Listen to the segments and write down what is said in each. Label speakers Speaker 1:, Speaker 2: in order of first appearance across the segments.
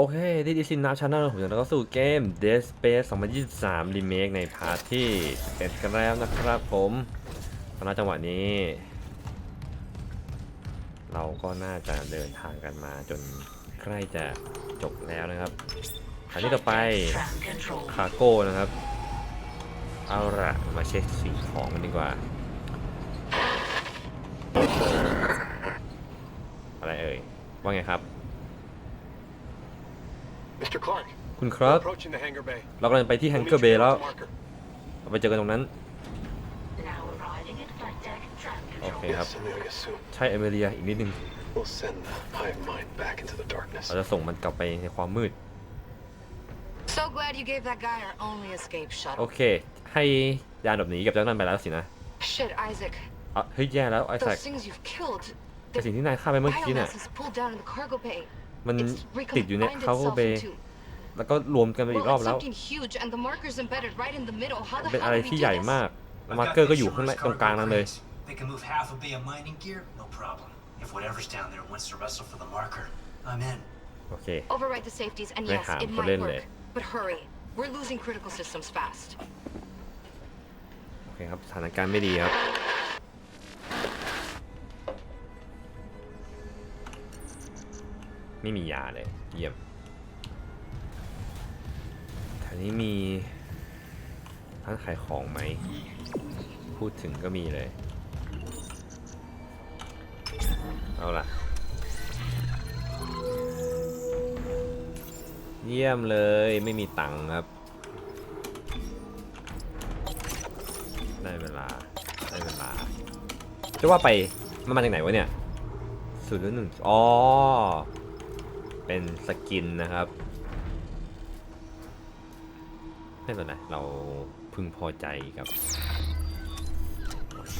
Speaker 1: โอเคที่ดิชินนาชาแนลผมจะแล้วก็สู่เกม Dead Space 2023 Remake ในพาร์ทที่11กันแล้วนะครับผมตอนนจังหวะนี้ เราก็น่าจะเดินทางกันมาจนใกล้จะจบแล้วนะครับอันนี้ต่อไปคาโก้นะครับ เอาละมาเช็คสิ่งของกันดีกว่า อะไรเอ่ย ว่าไงครับ
Speaker 2: Mr. Clark,
Speaker 1: คุณครับ
Speaker 2: approaching the hangar bay.
Speaker 1: เรากำลังไปที่แฮง
Speaker 2: We'll
Speaker 1: เกอ
Speaker 2: meet
Speaker 1: ร์เบ
Speaker 2: you
Speaker 1: ย์แล้ว
Speaker 2: at the marker.
Speaker 1: เราไปเจอกันตรงนั้น
Speaker 3: Now arriving at flight deck, traffic
Speaker 1: โอ
Speaker 3: control.
Speaker 1: เคครับ
Speaker 2: Yes, Amelia soon.
Speaker 1: ใช่เอเมเรียอีกนิดนึง
Speaker 2: We'll send the hive mind back into the darkness.
Speaker 1: เราจะส่งมันกลับไปในความมืด
Speaker 4: So glad you gave that guy our only escape
Speaker 1: โอ
Speaker 4: shuttle.
Speaker 1: เค ให้ยานหลบหนีกับเจ้านั่นไปแล้วสินะ
Speaker 4: Shit, Isaac.
Speaker 1: อะเฮ้ยแย่แล้วไอ้สัก
Speaker 4: Those things you've killed.
Speaker 1: แต่สิ่งที่นายฆ่าไปเมื่อกี้เนี่ย
Speaker 4: biomass is pulled down in the cargo bay.
Speaker 1: มัน
Speaker 4: It's
Speaker 1: ติดอยู่ใน
Speaker 4: recombined
Speaker 1: คาร์โ itself เบย์
Speaker 4: into.
Speaker 1: แล้วก็รวมกันไปอีกร
Speaker 4: Well,
Speaker 1: อบ
Speaker 4: it's
Speaker 1: แล้ว
Speaker 4: something huge, and the marker's embedded right in the middle. How the
Speaker 1: เป็น
Speaker 4: hell
Speaker 1: อะไร
Speaker 4: did we
Speaker 1: ที่
Speaker 4: do
Speaker 1: ใหญ่
Speaker 4: this?
Speaker 1: มาก
Speaker 5: I've
Speaker 1: มาร์
Speaker 5: got
Speaker 1: เกอร์ก็อยู่
Speaker 5: the
Speaker 1: ข้างใน
Speaker 5: shortest
Speaker 1: ตรงกลาง
Speaker 5: cargo
Speaker 1: นั้นเลย
Speaker 5: cranes. They can move half a bay of mining gear, no problem. If whatever's down there wants to wrestle for the marker, I'm in.
Speaker 1: โอเค
Speaker 4: Override the safeties, and
Speaker 1: They
Speaker 4: yes,
Speaker 1: have
Speaker 4: it
Speaker 1: to
Speaker 4: might
Speaker 1: limit
Speaker 4: work.
Speaker 1: it.
Speaker 4: But hurry. We're losing critical systems fast.
Speaker 1: โอเคครับสถานการณ์ไม่ดีครับ ไม่มียาเลยเยี่ยม แถวนี้มีร้านขายของไหม พูดถึงก็มีเลย เอาล่ะ เยี่ยมเลยไม่มีตังค์ครับ ได้เวลา ได้เวลา จะว่าไปมันมาจากไหนวะเนี่ยศูนย์หนึ่งอ๋อ เป็นสกินนะครับ ไม่เป็นไรเราพึงพอใจกับ โอเค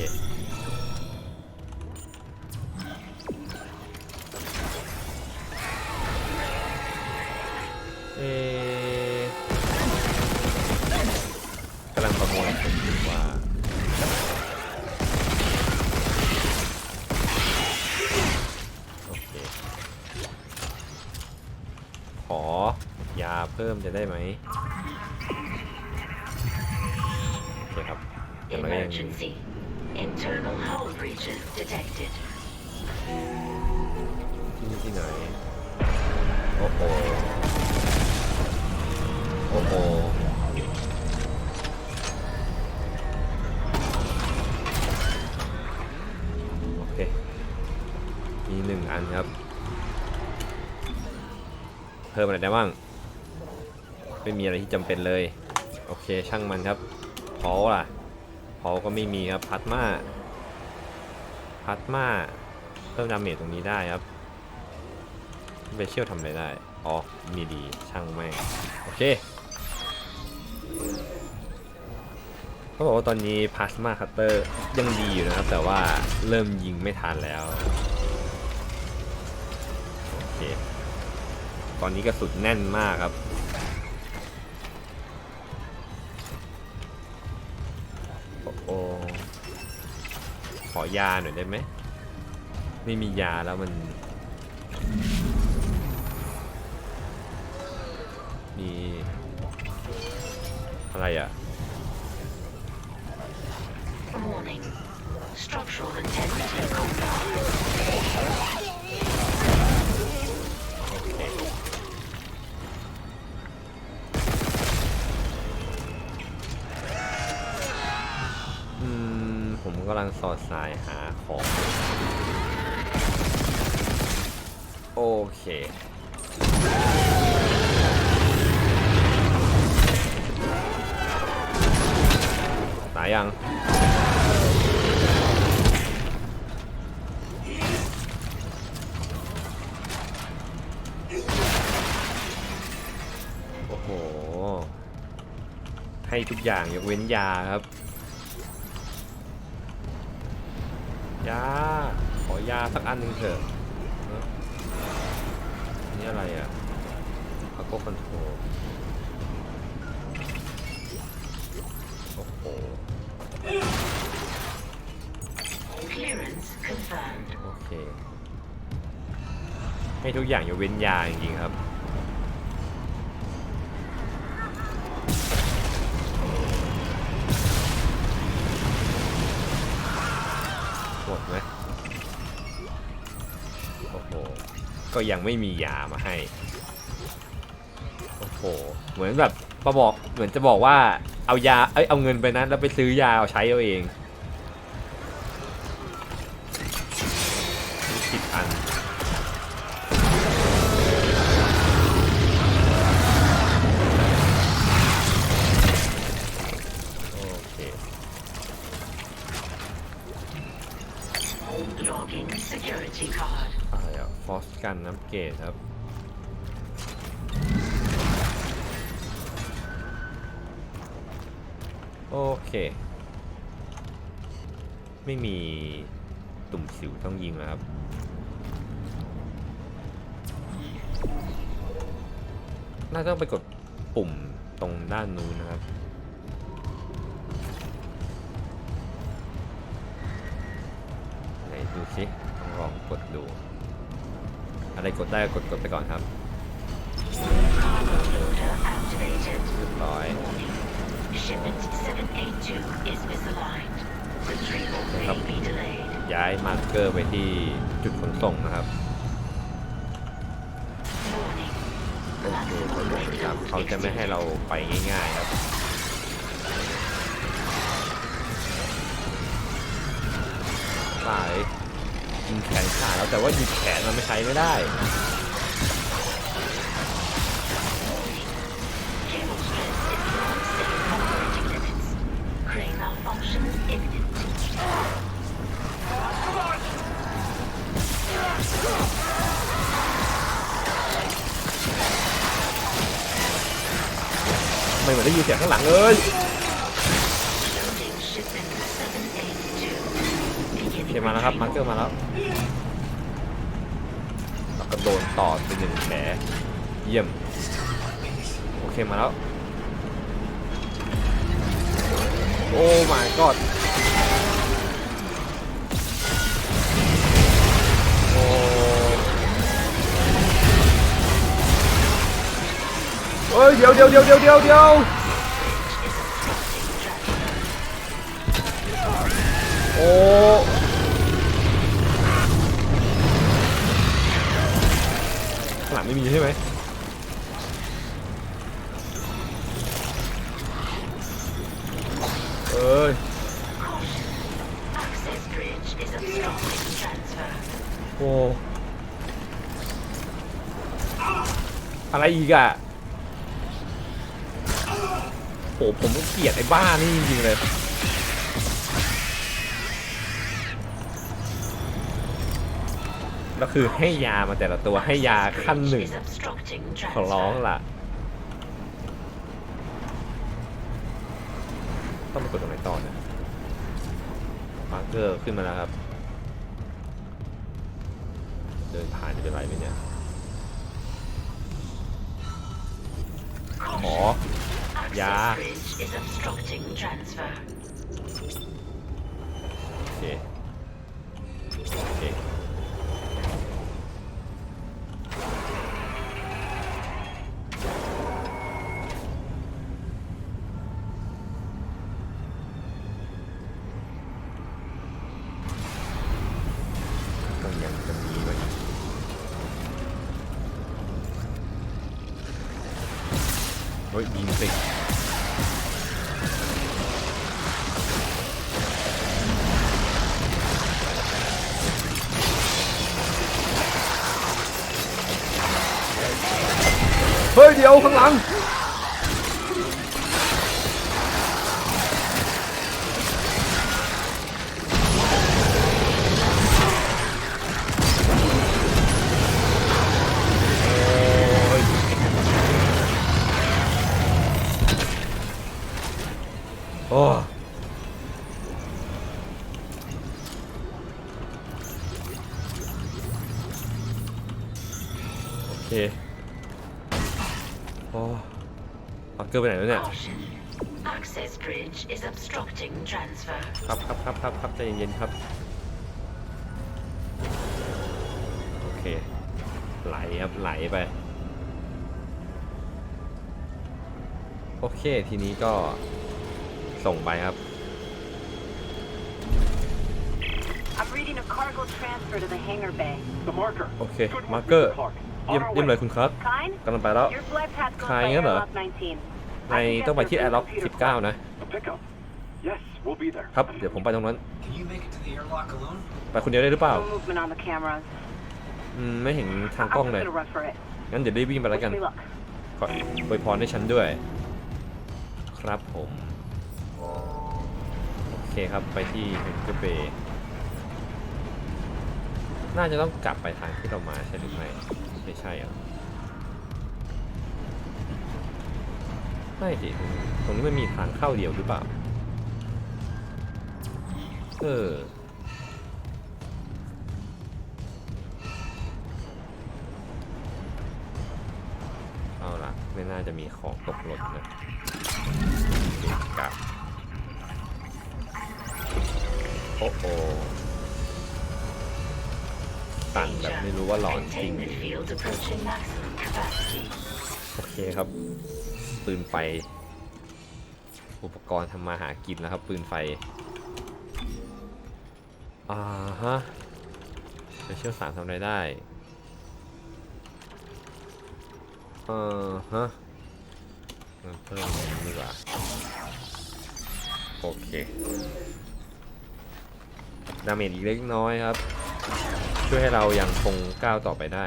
Speaker 1: พิ่มอะไรได้บ้าง ไม่มีอะไรที่จำเป็นเลย โอเคช่างมันครับพอล่ะพอก็ไม่มีครับพัดมาพัดมาเพิ่มดาเมจตรงนี้ได้ครับเบเชียลทำอะไรได้ อ๋อ มีดี ช่างแม่ง โอเค เขาบอกว่าตอนนี้พลาสมาคัตเตอร์ยังดีอยู่นะครับ แต่ว่าเริ่มยิงไม่ทันแล้ว โอเค ตอนนี้กระสุนแน่นมากครับ โอ้โหขอยาหน่อยได้ไหม ไม่มียาแล้วมัน มีอะไรอะ
Speaker 3: Warning. Structural integrity compromised.
Speaker 1: กำลังสอดสายหาของ โอเค ตายยังโอ้โหให้ทุกอย่างยกเว้นยาครับ ยา ขอยาสักอันหนึ่งเถอะเนอะนี่อะไรอะพักโกคอนโทรโอ้โห
Speaker 3: Clearance confirmed.
Speaker 1: โอเค ให้ทุกอย่างยกเว้นยาจริงๆครับ ก็ยังไม่มียามาให้ โอ้โห เหมือนแบบประบอกเหมือนจะบอกว่าเอายาเอ้ยเอาเงินไปนะแล้วไปซื้อยาเอาใช้เอาเอง อสกันน้ำเกตครับ โอเค ไม่มีตุ่มสิวต้องยิงแล้วครับน่าจะต้องไปกดปุ่มตรงด้านนู้นนะครับ ไหนดูสิต้องลองกดดู อะไรกดได้ก็กดกดไปก่อนครับ
Speaker 3: Cargo loader activated.
Speaker 1: เรียบร้อย
Speaker 3: Shipment 782 is misaligned. Retrieval may be delayed.
Speaker 1: ย้ายมาร์กเกอร์ไปที่จุดขนส่งนะครับ
Speaker 3: Warning.
Speaker 1: โอเคเขาบอกเลยครับเขาจะไม่ให้เราไปง่ายๆครับป่าเลิงแขนขาดแล้วแต่ว่ายิงแขนมันไม่ใช้ไม่ได้ไม่เหมือนได้ยินเสียงข้างหลังเลยเขี่คมาแล้วครับมาร์เกอร์มาแล้ว ดนต่อเป็นหนึ่งแผลเยี่ยม โอเคมาแล้ว โอ้ my god โอ้เฮ้ยเดี๋ยวเดี๋ยวเดี๋ยวเดี๋ยวเดี๋ยวเดี๋ยวโอ้ ไม่มีใช่ไหมเอ้ย
Speaker 3: Access bridge is obstructing transfer.
Speaker 1: โอ้อะไรอีกอะโหผมก็เกลียดไอ้บ้านี่จริงๆเลย แล้วคือให้ยามาแต่ละตัวให้ยาขั้นหนึ่งขอร้องล่ะต้องไปกดตรงไหนต่อเนี่ยมาร์เกอร์ขึ้นมาแล้วครับ เดินผ่านจะเป็นไรไหมเนี่ยขอ
Speaker 3: Access bridge
Speaker 1: เฮ้ยเดี๋ยวข้างหลัง ใจเย็นๆครับ โอเค ไหลครับ ไหลไป โอเค ทีนี้ก็ส่งไปครับ
Speaker 6: I'm reading a cargo transfer to the hangar bay.
Speaker 2: The marker.
Speaker 1: โอเค
Speaker 2: Good work,
Speaker 1: มาร์เกอร์
Speaker 2: Mr. Clark.
Speaker 1: เยี่ยม
Speaker 2: On our
Speaker 1: เยี่ยมเลย
Speaker 2: way.
Speaker 1: คุณครับ
Speaker 6: Kine?
Speaker 1: กำลังไปแล้ว
Speaker 6: Your flight path goes by
Speaker 1: Kine á hả?
Speaker 6: airlock 19.
Speaker 1: ในต้องไปที่ Airlock 19 นะ
Speaker 2: A pickup. Yes, we'll be there.
Speaker 1: ครับ เดี๋ยวผมไปตรงนั้น
Speaker 5: Can you make it to the airlock alone?
Speaker 1: ไปคนเดียวได้หรือเปล่า
Speaker 6: No movement on the cameras.
Speaker 1: อืม ไม่เห็นทาง
Speaker 6: I'm
Speaker 1: กล้อง
Speaker 6: just
Speaker 1: เลย
Speaker 6: gonna run for it.
Speaker 1: งั้นเดี๋ยวรีบวิ่งไปแล้วกัน
Speaker 6: Wish me luck.
Speaker 1: ขออวยพรให้ฉันด้วย ครับผม โอเคครับ ไปที่เฮนเกอร์เบย์น่าจะต้องกลับไปทางที่เรามาใช่หรือไม่ไม่ใช่เหรอะไม่ดิตรงตรงนี้มันมีทางเข้าเดียวหรือเปล่า เออ เอาล่ะ ไม่น่าจะมีของตกหล่นนะเก็บกลับโอ้โหตันแบบไม่รู้ว่าหลอนจริง โอเคครับ ปืนไฟ อุปกรณ์ทำมาหากินแล้วครับ ปืนไฟ อ่าฮะไปเชี่ยวสารทำอะไรได้เออฮะงั้นเพิ่มดีกว่าโอเคดาเมจอีกเล็กน้อยครับ ช่วยให้เรายังคงก้าวต่อไปได้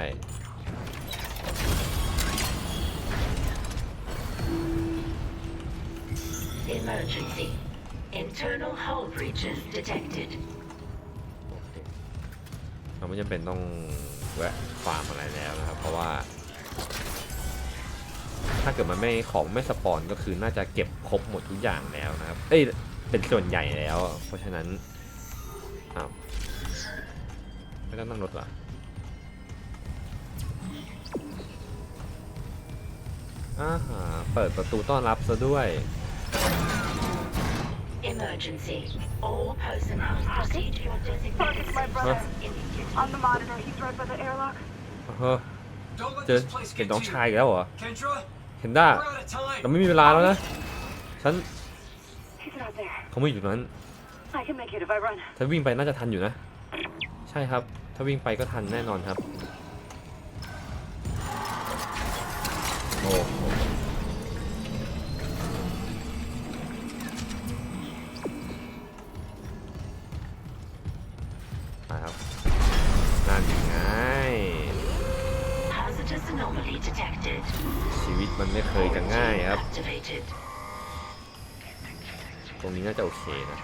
Speaker 1: ไม่จำเป็นต้องแวะฟาร์มอะไรแล้วนะครับ เพราะว่า ถ้าเกิดมันไม่ของไม่สปอนก็คือน่าจะเก็บครบหมดทุกอย่างแล้วนะครับ เอ้ยเป็นส่วนใหญ่แล้ว เพราะฉะนั้นอ้าวไม่ต้องนั่งรถหรออ่าเปิดประตูต้อนรับซะด้วย
Speaker 3: Emergency. All personnel proceed to your designated
Speaker 6: my brother.
Speaker 3: immediately.
Speaker 6: On the monitor, he's right by the airlock.
Speaker 1: เฮ้อ
Speaker 5: Don't let
Speaker 1: เจอ
Speaker 5: this place
Speaker 1: เห็น
Speaker 5: get
Speaker 1: น้อง
Speaker 5: to
Speaker 1: ชาย
Speaker 5: you.
Speaker 1: อีกแล้วเหรอ
Speaker 5: Kendra,
Speaker 1: เห็นด้า
Speaker 5: we're out of time.
Speaker 1: เราไม่มีเวลาแล้วนะ ฉัน
Speaker 6: He's not there.
Speaker 1: เขาไม่อยู่ตรงนั้น
Speaker 6: I can make it if I run.
Speaker 1: ถ้าวิ่งไปน่าจะทันอยู่นะ ใช่ครับ ถ้าวิ่งไปก็ทันแน่นอนครับ ชีวิตมันไม่เคยจะง่ายครับ
Speaker 3: Activated.
Speaker 1: ตรงนี้น่าจะโอเคนะ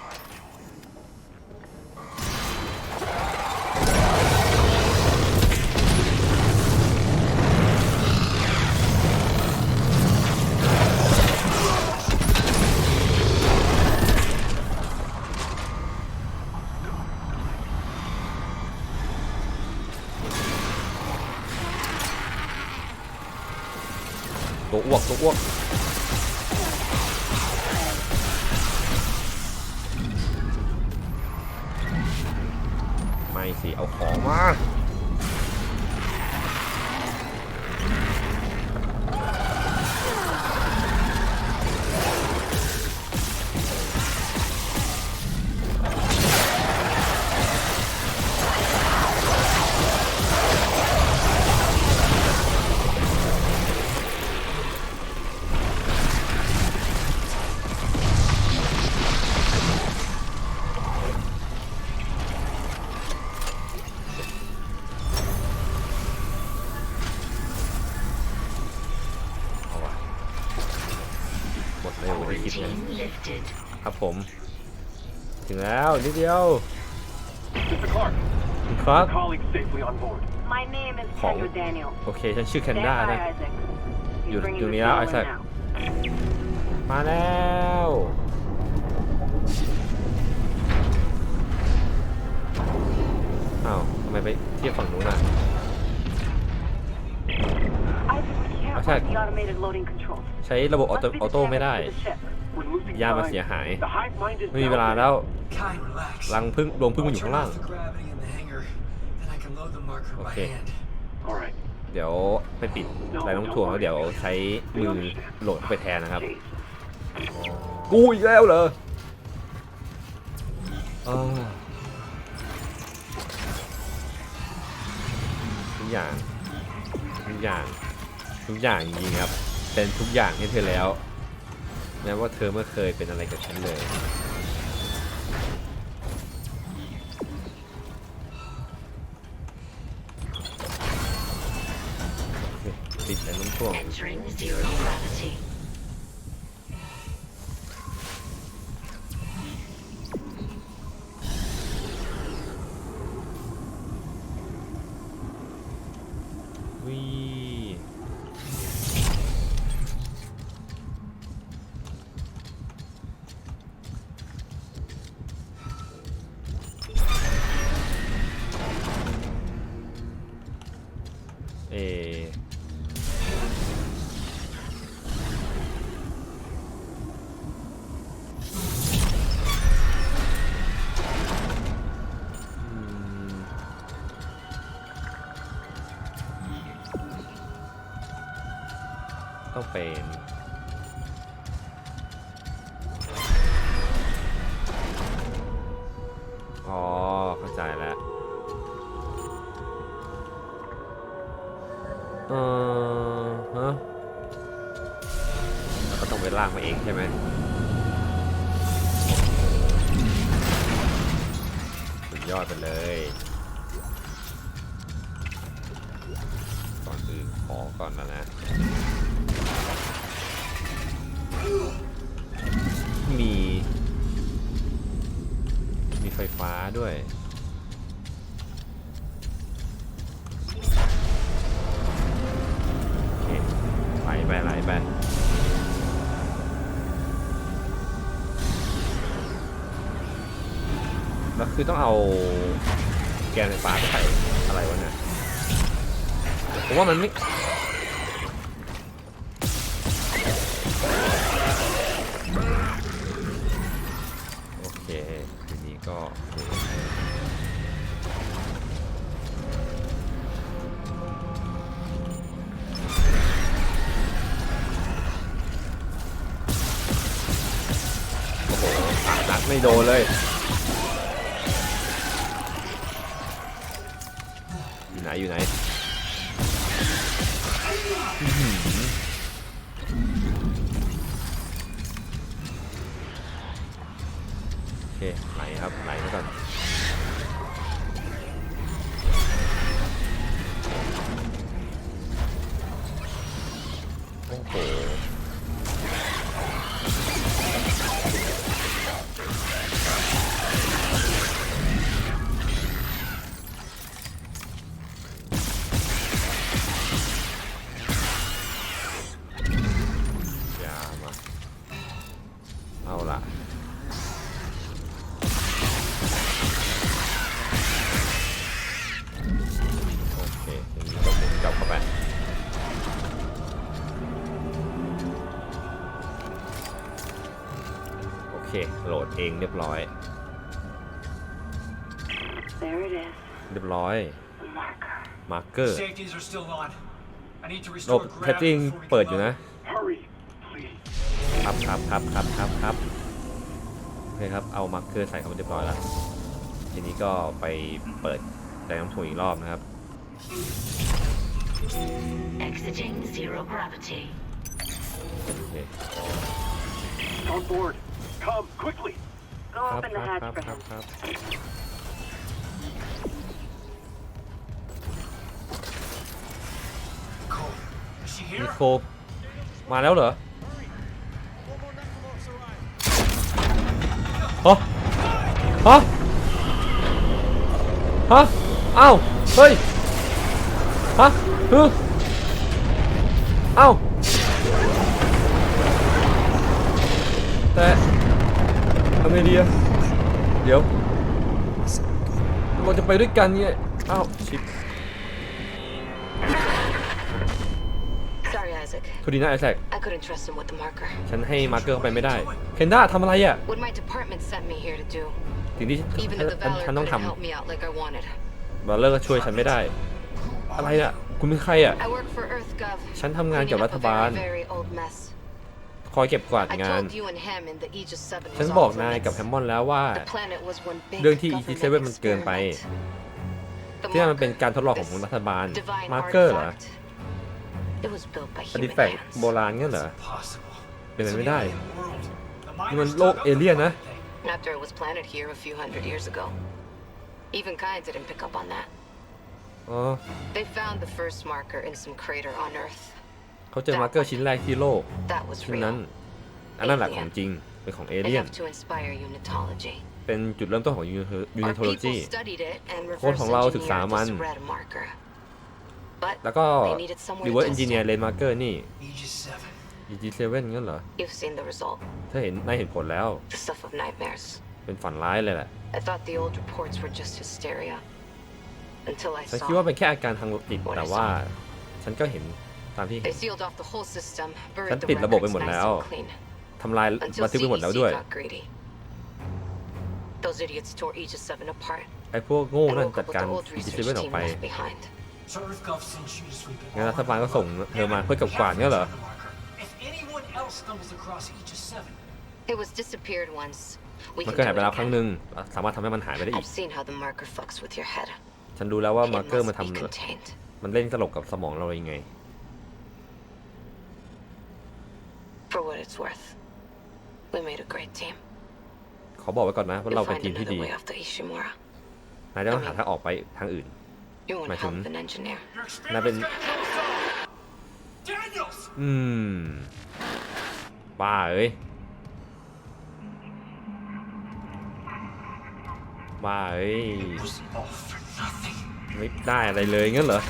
Speaker 1: ผม ถึงแล้วนิดเดียว
Speaker 2: Mr. Clark,
Speaker 1: คุณครับ
Speaker 2: colleagues safely on board.
Speaker 6: My name is
Speaker 1: Khổ.
Speaker 6: Kendra Daniel.
Speaker 1: โอเค ฉันชื่อแคน
Speaker 6: Stand
Speaker 1: ด้า
Speaker 6: by,
Speaker 1: นะ
Speaker 6: Isaac. He's
Speaker 1: Dù-
Speaker 6: bringing
Speaker 1: dù
Speaker 6: the
Speaker 1: ní áo,
Speaker 6: signal in
Speaker 1: Isaac.
Speaker 6: now.
Speaker 1: มาแล้ว อ้าวทำไมไปเทียบฝั่งนู้นอะ
Speaker 6: Isaac, we can't
Speaker 1: Isaac.
Speaker 6: run the automated loading controls.
Speaker 1: ใช้ระบบออ
Speaker 6: What's
Speaker 1: โต้
Speaker 6: the
Speaker 1: ออโต้ไม่ได้
Speaker 6: damage to the ship?
Speaker 2: We're losing
Speaker 1: ยามัน
Speaker 2: time.
Speaker 1: เสียหาย
Speaker 2: The hive mind is
Speaker 1: ไม่มีเวลาแล้ว
Speaker 5: Kine, relax.
Speaker 1: รังพึ่งรวงพึ่งมันอยู่
Speaker 5: I'll
Speaker 1: ข้าง
Speaker 5: turn
Speaker 1: ล่าง
Speaker 5: off the gravity in the hangar, then I can load the marker by
Speaker 1: Okay.
Speaker 5: hand.
Speaker 2: All right.
Speaker 1: เดี๋ยวไปปิดไรน้องถ่วงแล้วเดี๋ยวใช้มือโหลดเข้าไปแทนนะครับ
Speaker 2: Jeez.
Speaker 1: กูอีกแล้วเหรออ่ากอย่าง ทุกอย่าง ทุกอย่างจริงๆครับ เป็นทุกอย่างให้เธอแล้ว นะว่าเธอเมื่อเคยเป็นอะไรกับฉันเลย ติดแต่น้ำท่วม
Speaker 3: Entering zero gravity.
Speaker 1: มาเองใช่ไหมสุดยอดไปเลยก่อนอื่นขอก่อนนะนะ มี มีไฟฟ้าด้วย คือต้องเอาแกนไฟฟ้าไปใส่อะไรวะเนี่ยผมว่ามันไม่ อยู่ไหน เค โหลดเองเรียบร้อย
Speaker 6: There it is.
Speaker 1: เรียบร้อย
Speaker 6: The marker.
Speaker 1: มาร์เกอร์
Speaker 5: Safeties are still on. I need to
Speaker 1: หลบ
Speaker 5: restore
Speaker 1: แพทติ้ง
Speaker 5: gravity before we
Speaker 1: เปิด
Speaker 5: can
Speaker 1: อยู่นะ
Speaker 5: load.
Speaker 2: Hurry, please.
Speaker 1: ครับครับครับครับครับครับโอเคครับ เอามาร์เกอร์ใส่เข้ามาเรียบร้อยแล้ว ทีนี้ก็ไปเปิดแรงน้ำถ่วงอีกรอบนะครับ
Speaker 3: Exiting zero gravity.
Speaker 1: โอเค
Speaker 2: On board. Come, quickly.
Speaker 6: Go
Speaker 1: ครับ
Speaker 6: open
Speaker 1: ค
Speaker 6: the
Speaker 1: รับ
Speaker 6: hatch
Speaker 1: ครับ
Speaker 6: for
Speaker 1: ครับ
Speaker 6: him.
Speaker 1: ครับ
Speaker 5: Cole, is she
Speaker 1: นิ
Speaker 5: here?
Speaker 1: โคมาแล้วเหรอฮะฮะฮะเอ้าเฮ้ย ฮะฮึเอ้าแต่ ทำไงดีอะเดี๋ยว เราจะไปด้วยกันเนี่ยเอ้าชิป
Speaker 4: Sorry, Isaac.
Speaker 1: โทษดีนะไอแซค
Speaker 4: I couldn't trust him with the marker.
Speaker 1: ฉันให้มาร์เกอร์เข้าไปไม่ได้ เคนด้าทำอะไรอะ
Speaker 4: What my department sent me here to do.
Speaker 1: สิ่งที่
Speaker 4: Even
Speaker 1: ฉัน
Speaker 4: though the
Speaker 1: ฉัน
Speaker 4: Valor
Speaker 1: ฉันต้อง
Speaker 4: couldn't
Speaker 1: ท
Speaker 4: help me out like I wanted. ำ
Speaker 1: บาเลอร์ก็ช่วยฉันไม่ได้ อะไรอะ คุณเป็นใครอะ
Speaker 4: I work for EarthGov.
Speaker 1: ฉันทำงานกับ
Speaker 4: cleaning
Speaker 1: รั
Speaker 4: up
Speaker 1: ฐ
Speaker 4: a
Speaker 1: บาล
Speaker 4: very, very old mess.
Speaker 1: คอยเก็บกวาด
Speaker 4: I
Speaker 1: งาน
Speaker 4: told you and Ham in the Aegis 7
Speaker 1: ฉัน
Speaker 4: was
Speaker 1: บอก
Speaker 4: off
Speaker 1: นายกับ
Speaker 4: limits.
Speaker 1: แฮมมอนด์แล้วว่า
Speaker 4: The planet was one big
Speaker 1: เรื่องที่
Speaker 4: government
Speaker 1: EG7 มันเกินไป
Speaker 4: experiment. The
Speaker 1: ที่นั่นมันเป็น
Speaker 4: marker,
Speaker 1: การทดลองของ
Speaker 4: this
Speaker 1: รัฐบาล
Speaker 4: divine
Speaker 1: มาร์เกอร์เหรอ
Speaker 4: artifact. It was built by
Speaker 1: อาร์ติ
Speaker 4: human
Speaker 1: แฟกต์
Speaker 4: hands.
Speaker 1: โบราณเงี้ยเหรอ
Speaker 5: Impossible.
Speaker 1: เป็นไป
Speaker 5: It's
Speaker 1: ไม่
Speaker 5: an
Speaker 1: ได้
Speaker 5: alien world. The
Speaker 1: นี่มัน
Speaker 5: miners
Speaker 1: โลก
Speaker 5: dug up
Speaker 1: เอเลี่ยนนะ
Speaker 5: everything.
Speaker 4: After it was planted here a few hundred years ago. Even Kai didn't pick up on that.
Speaker 1: อ๋อ
Speaker 4: They found the first marker in some crater on Earth.
Speaker 1: เขาเจอมาร์เกอร์ชิ้นแรกที่โลก
Speaker 4: That was
Speaker 1: ชิ้นนั้น
Speaker 4: real.
Speaker 1: อันนั้นแหละของจริง เป็นของเอ
Speaker 4: They
Speaker 1: เลี่ยน
Speaker 4: have to inspire unitology.
Speaker 1: เป็นจุดเริ่มต้นของยู
Speaker 4: Our
Speaker 1: นิโทโล
Speaker 4: people
Speaker 1: จี
Speaker 4: studied it and
Speaker 1: คน
Speaker 4: reverse
Speaker 1: ของเราศึกษา
Speaker 4: engineered
Speaker 1: มัน
Speaker 4: this red marker. But
Speaker 1: แล้วก็
Speaker 4: they needed somewhere
Speaker 1: รี
Speaker 4: to
Speaker 1: เวิร์ส
Speaker 4: test
Speaker 1: เอนจิเนียร์
Speaker 4: it.
Speaker 1: เลนมาร์เกอร์นี่
Speaker 5: Aegis 7.
Speaker 1: EG7 งั้นเหรอ
Speaker 4: You've seen the result.
Speaker 1: ถ้าเห็นนายเห็นผลแล้ว
Speaker 4: The stuff of nightmares.
Speaker 1: เป็นฝันร้ายเลยแหละ
Speaker 4: I thought the old reports were just hysteria. Until I
Speaker 1: ฉันคิดว่า
Speaker 4: saw
Speaker 1: เป็นแค่อาการทางจิตแต่ว่า ฉันก็เห็น ตามที่เห็
Speaker 4: they
Speaker 1: น
Speaker 4: sealed off the whole system,
Speaker 1: ฉัน
Speaker 4: buried the
Speaker 1: ปิดระบบไป
Speaker 4: records
Speaker 1: หมด
Speaker 4: nice
Speaker 1: แล้ว
Speaker 4: and clean.
Speaker 1: ทำลายบัน
Speaker 4: Until
Speaker 1: ทึกไปหมดแล้วด้วย
Speaker 4: CEC got greedy. Those idiots tore Aegis 7 apart
Speaker 1: ไอ้พวกโง่
Speaker 4: and
Speaker 1: นั่น
Speaker 4: woke
Speaker 1: จัด
Speaker 4: up with
Speaker 1: การ
Speaker 4: the old
Speaker 1: EG7
Speaker 4: research
Speaker 1: ออก
Speaker 4: team
Speaker 1: ไป
Speaker 4: left behind.
Speaker 5: So Earthgov sends you to sweep it
Speaker 1: งั้น
Speaker 5: all
Speaker 1: รัฐบาลก็ส่ง
Speaker 5: under.
Speaker 1: เธอมาเพื่อกับกวาดเนี่ยเหรอ
Speaker 5: The marker. If anyone else stumbles across Aegis 7,
Speaker 4: It was disappeared once. We
Speaker 1: มัน
Speaker 4: can
Speaker 1: ก็
Speaker 4: do
Speaker 1: หาย
Speaker 4: it
Speaker 1: ไปแล้วครั้งห
Speaker 4: again.
Speaker 1: นึ่งสามารถทำให้มันหายไปได้อีก
Speaker 4: I've seen how the marker fucks with your head.
Speaker 1: ฉันดูแล้วว่า
Speaker 4: It
Speaker 1: มาร์เกอร์มัน
Speaker 4: must be
Speaker 1: ทำ
Speaker 4: contained.
Speaker 1: มันเล่นตลกกับสมองเรายังไง
Speaker 4: For what it's worth, we made a great team.
Speaker 1: ขอบอกไว้ก่อนนะว่า
Speaker 4: We'll
Speaker 1: เราเป็น
Speaker 4: find
Speaker 1: ทีมที่
Speaker 4: another
Speaker 1: ดี
Speaker 4: way off the Ishimura.
Speaker 1: นายจะต้องหาทางออกไปทางอื่น
Speaker 4: You're one
Speaker 1: Mày
Speaker 4: hell
Speaker 1: thử-
Speaker 4: of an engineer.
Speaker 5: your
Speaker 1: Nè, bên-
Speaker 5: experiment's gonna kill us all! Daniels!
Speaker 1: อืมบ้าเอ้ยบ้าเอ้ย
Speaker 5: It was all for nothing.
Speaker 1: ไม่ได้อะไรเลยงั้นเหรอ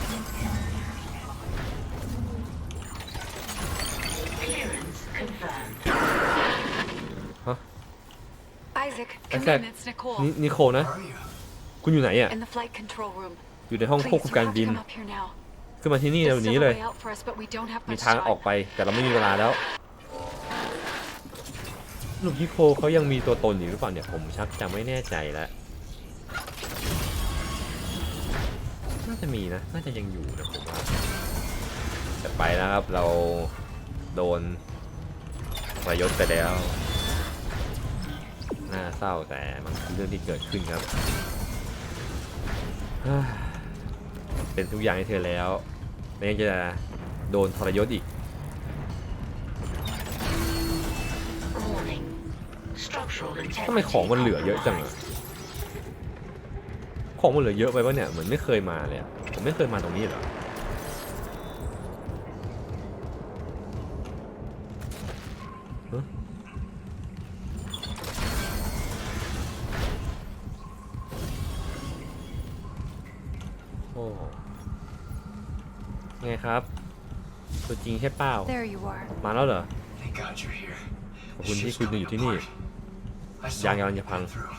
Speaker 4: Isaac,
Speaker 1: come in,
Speaker 4: it's Nicole.
Speaker 1: นี่นิโคลนะ
Speaker 5: Where are you?
Speaker 1: คุณอยู่ไหนอะ
Speaker 4: In the flight control room.
Speaker 1: อยู่ในห้องควบ
Speaker 4: Please,
Speaker 1: คุม
Speaker 4: you
Speaker 1: การ
Speaker 4: have
Speaker 1: บิ
Speaker 4: to
Speaker 1: น
Speaker 4: come up here now.
Speaker 1: ขึ้นมาที่นี่
Speaker 4: There's
Speaker 1: เดี๋ยวนี้
Speaker 4: still
Speaker 1: เล
Speaker 4: a
Speaker 1: ย
Speaker 4: way out for us, but we don't have
Speaker 1: มี
Speaker 4: much
Speaker 1: ทางออก
Speaker 4: time.
Speaker 1: ไปแต่เราไม่มีเวลาแล้วลูกนิโคลเขายังมีตัวตนอยู่หรือเปล่าเนี่ยผมชักจะไม่แน่ใจแล้วน่าจะมีนะน่าจะยังอยู่นะผมว่าแต่ไปนะครับเราโดนประยศไปแล้ว น่าเศร้าแต่มันคือเรื่องที่เกิดขึ้นครับ เป็นทุกอย่างให้เธอแล้วแล้วยังจะโดนทรยศอีก ทำไมของมันเหลือเยอะจังอะของมันเหลือเยอะไปวะเนี่ย เหมือนไม่เคยมาเลยผมไม่เคยมาตรงนี้หรอ ไงครับ ตัวจริงใช่เปล่า
Speaker 7: There you are.
Speaker 1: มาแล้วเหรอ
Speaker 5: Thank God you're here.
Speaker 1: ขอบคุณ
Speaker 5: The
Speaker 1: ที่
Speaker 5: ship's
Speaker 1: คุณอยู่ที่นี่
Speaker 5: coming apart. I saw
Speaker 1: ยางกำ
Speaker 5: what
Speaker 1: ลัง
Speaker 5: you
Speaker 1: จะพัง
Speaker 5: went through.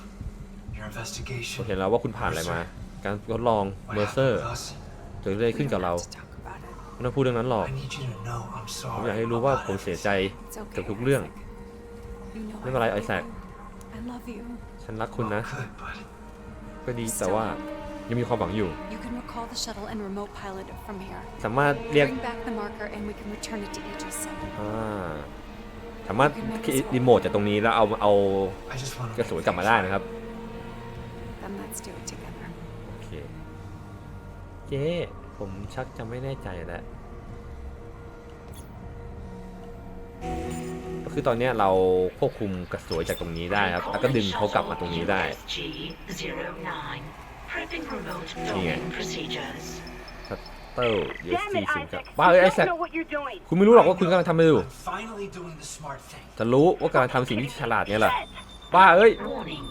Speaker 5: Your
Speaker 1: ผม
Speaker 5: investigation.
Speaker 1: เห็นแล้วว่าคุณผ่านอะไรมา การทดลอง
Speaker 5: What
Speaker 1: เมอร์เซอ
Speaker 5: happened
Speaker 1: ร์
Speaker 5: with us?
Speaker 1: เกิดอะไรขึ้นกับเรา
Speaker 7: to talk about it.
Speaker 1: ไม่ต้องพูดเรื่องนั้นหรอก
Speaker 5: I need you to know I'm
Speaker 1: ผมอยาก
Speaker 5: sorry
Speaker 1: ให้รู้ว่า
Speaker 5: about
Speaker 1: ผมเสียใจ
Speaker 7: It's okay.
Speaker 1: กับทุกเรื่อง
Speaker 7: Isaac. You know
Speaker 1: ไม่เป็นไร
Speaker 7: I
Speaker 1: ไอ
Speaker 7: love
Speaker 1: แซค
Speaker 7: you. I love you.
Speaker 1: ฉันรักคุณนะ
Speaker 5: Good, but
Speaker 1: ก็ดีแต่ว่า ยังมีความหวังอยู่
Speaker 7: You can recall the shuttle and remote pilot it from here.
Speaker 1: สามารถเรียก
Speaker 7: Bring back the marker and we can return it to Aegis 7.
Speaker 1: อ่าสามารถรีโมทจากตรงนี้แล้วเอาเอา
Speaker 5: I just want
Speaker 1: กระสุนกลับมาได้นะครับ
Speaker 7: Then let's do it together.
Speaker 1: โอเคเจ๊ผมชักจะไม่แน่ใจแล้ว ก็คือตอนเนี้ยเราควบคุมกระสวยจากตรงนี้ได้ครับ แล้วก็ดึงเขากลับมาตรงนี้ได้
Speaker 3: USG 09. Prepping remote
Speaker 1: Yeah.
Speaker 3: docking procedures.
Speaker 1: ชัตเตอร์เดี๋ยวสี่สิบครับบ้าเอ้ยไอแซค
Speaker 6: what you're doing.
Speaker 1: คุณไม่รู้หรอกว่าคุณกำลังทำอะไรอยู่
Speaker 5: I'm finally doing the smart thing.
Speaker 1: จะรู้ว่ากำลังทำสิ่งที่ฉลาดเนี่ยแหละบ้าเอ้ย
Speaker 3: Warning.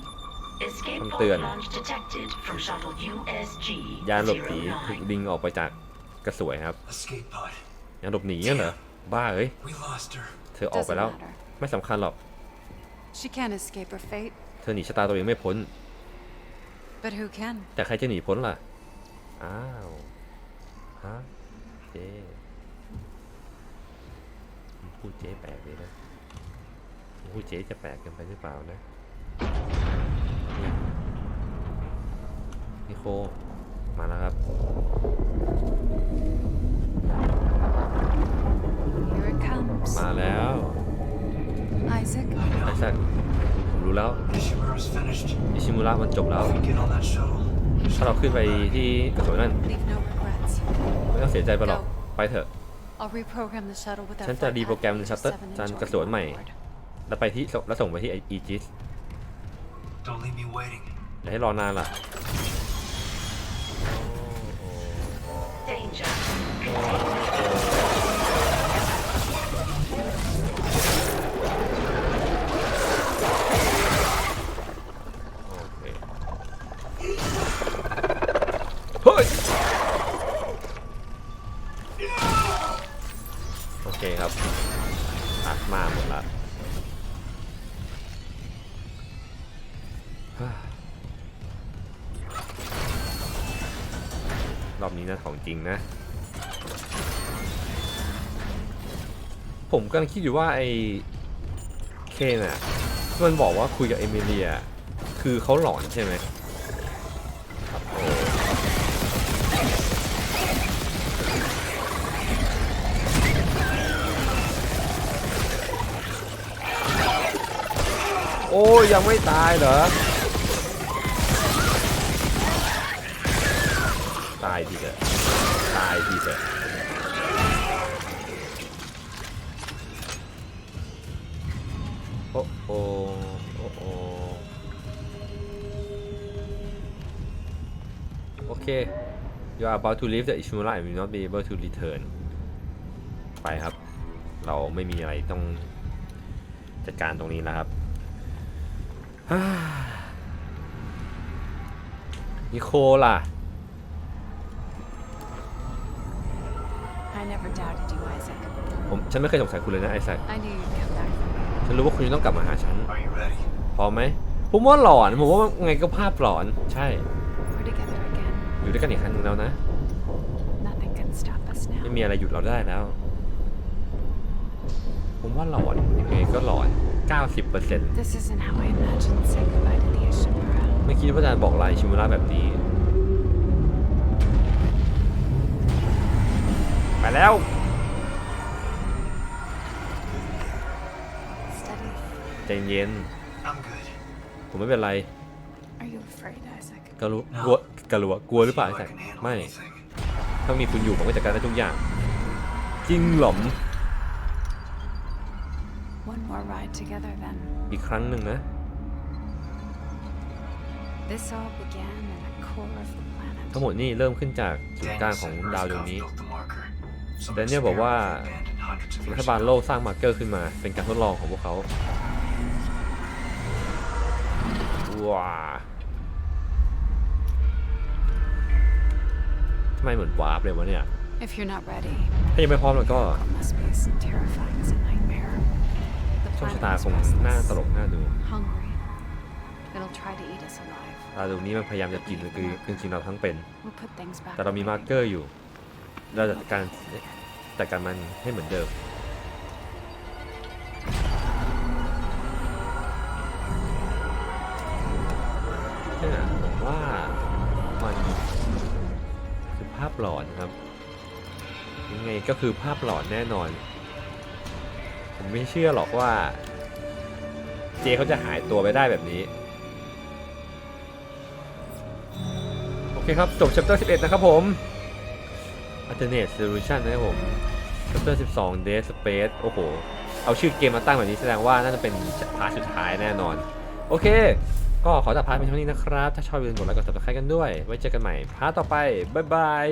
Speaker 3: Escape
Speaker 1: คำ
Speaker 3: pod
Speaker 1: เตือน
Speaker 3: launch detected from shuttle USG
Speaker 1: ยานหลบหนีถูก
Speaker 3: 09.
Speaker 1: ดึงออกไปจากกระสวยครับ
Speaker 5: Escape pod.
Speaker 1: ยานหลบหนีเนี่ยเหรอบ้าเอ้ย
Speaker 5: We lost her.
Speaker 1: เธอออกไป
Speaker 7: Doesn't
Speaker 1: แล้ว
Speaker 7: matter.
Speaker 1: ไม่สำคัญหรอก
Speaker 7: She can't escape her fate,
Speaker 1: เธอหนีชะตาตัวเองไม่พ้น
Speaker 7: but who can?
Speaker 1: แต่ใครจะหนีพ้นล่ะ อ้าว ฮะ เจ๊ผมพูดเจ๊แปลกเลยนะผมพูดเจ๊จะแปลกเกินไปหรือเปล่านะ นี่นิโค มาแล้วครับ
Speaker 7: Here it comes.
Speaker 1: มาแล้ว
Speaker 7: Isaac,
Speaker 1: ไอ้สักผม รู้แล้ว
Speaker 5: Ishimura's finished.
Speaker 1: อิชิมุระมันจบแล้ว
Speaker 5: If we get on that shuttle,
Speaker 1: ถ้าเราขึ้นไปที่กระสุนนั่น
Speaker 7: Leave no regrets.
Speaker 1: ไม่ต้องเสียใจไปหรอก ไปเถอะ
Speaker 7: I'll reprogram the shuttle with our
Speaker 1: ฉันจะ
Speaker 7: flight
Speaker 1: รีโปรแกรม
Speaker 7: path
Speaker 1: ชัตเตอร์
Speaker 7: seven
Speaker 1: จาน
Speaker 7: and
Speaker 1: กระสุน
Speaker 7: Jordan
Speaker 1: ใหม่
Speaker 7: on board.
Speaker 1: แล้วไปที่ส่งแล้วส่งไปที่อีจิส
Speaker 5: Don't leave me waiting.
Speaker 1: อย่าให้รอนานล่ะ
Speaker 3: Danger.
Speaker 1: โอ ริงนะ ผมกำลังคิดอยู่ว่าไอ้เคนอะที่มันบอกว่าคุยกับเอมิเลีย คือเขาหลอนใช่ไหมโอ้ยยังไม่ตายเหรอ ตายทีเถอะตาย ทีเถอะโอ้โอโอ้โอโอเค you are about to leave the Ishimura and will not be able to return ไปครับ เราไม่มีอะไรต้องจัดการตรงนี้แล้วครับฮ่านิโคล่ะ
Speaker 7: I never doubted you, Isaac.
Speaker 1: ผมฉันไม่เคยสงสัยคุณเลยนะไอแซค
Speaker 7: I knew you'd come back from it.
Speaker 1: ฉันรู้ว่าคุณจะต้องกลับมาหาฉัน
Speaker 5: Are you ready?
Speaker 1: พร้อมไหม ผมว่าหลอน ผมว่าไงก็ภาพหลอน ใช่
Speaker 7: We're together again.
Speaker 1: อยู่ด้วยกันอีกครั้งหนึ่งแล้วนะ
Speaker 7: Nothing can stop us now.
Speaker 1: ไม่มีอะไรหยุดเราได้แล้ว ผมว่าหลอน ยังไงก็หลอน 90%
Speaker 7: This isn't how I imagined saying goodbye to the Ishimura.
Speaker 1: ไม่คิดว่าจะบอกลายชิมุระแบบนี้ ไปแล้ว
Speaker 7: Steady.
Speaker 1: ใจเย็น
Speaker 5: I'm good.
Speaker 1: ผมไม่เป็นไร
Speaker 7: Are you afraid, Isaac?
Speaker 1: กลัวกลัวกลัวกลัวหรือเปล่าไอ้
Speaker 5: Feel
Speaker 1: แซ
Speaker 5: I
Speaker 1: ค
Speaker 5: can handle
Speaker 1: ไม่
Speaker 5: anything.
Speaker 1: ถ้ามีคุณอยู่ผมก็จัดการได้ทุกอย่าง จริงเหรอม
Speaker 7: One more ride together then.
Speaker 1: อีกครั้งหนึ่งนะ
Speaker 7: This all began in the core of the planet.
Speaker 1: ทั้งหมดนี่เริ่มขึ้นจากศูนย์กลาง
Speaker 5: Daniel
Speaker 1: ของ
Speaker 5: said
Speaker 1: ดาวดวง
Speaker 5: Earthcom
Speaker 1: นี้
Speaker 5: built the marker. Some
Speaker 1: แต่เนี่ยบอกว่า
Speaker 5: experiment abandoned hundreds of
Speaker 1: รั
Speaker 5: years
Speaker 1: ฐบาล
Speaker 5: ago.
Speaker 1: โลกสร้างมาร์เกอร์ขึ้นมา เป็นการทดลองของพวกเขาว้าทำไมเหมือนวาร์ปเลยวะเนี่ย
Speaker 7: If you're not ready,
Speaker 1: ถ้ายังไม่พร้อมแล้วก็
Speaker 7: it must be as terrifying as a nightmare. The
Speaker 1: โชคชะ
Speaker 7: planet
Speaker 1: ตา
Speaker 7: is
Speaker 1: คงน่าตล
Speaker 7: restless,
Speaker 1: กน่าดู
Speaker 7: hungry. It'll try to eat us alive.
Speaker 1: ดาวดวงนี้มันพยายามจะกินคือคือกินเราทั้งเป็น
Speaker 7: We'll put things back.
Speaker 1: แต่เรามี
Speaker 7: the way
Speaker 1: มาร์เกอร์อยู่ เราจัดการ จัดการมันให้เหมือนเดิม เนี่ยผมว่ามันคือภาพหลอนครับ ยังไงก็คือภาพหลอนแน่นอน ผมไม่เชื่อหรอกว่า เจเขาจะหายตัวไปได้แบบนี้โอเคครับ จบ chapter 11 นะครับผม alternate solution นะครับผม chapter 12 dead space โอ้โห เอาชื่อเกมมาตั้งแบบนี้แสดงว่าน่าจะเป็นพาร์ทสุดท้ายแน่นอน โอเค ก็ขอจบพาร์ทเป็นเท่านี้นะครับ ถ้าชอบอย่าลืมกดไลค์กดติดตามกันด้วย ไว้เจอกันใหม่พาร์ทต่อไป บ๊ายบาย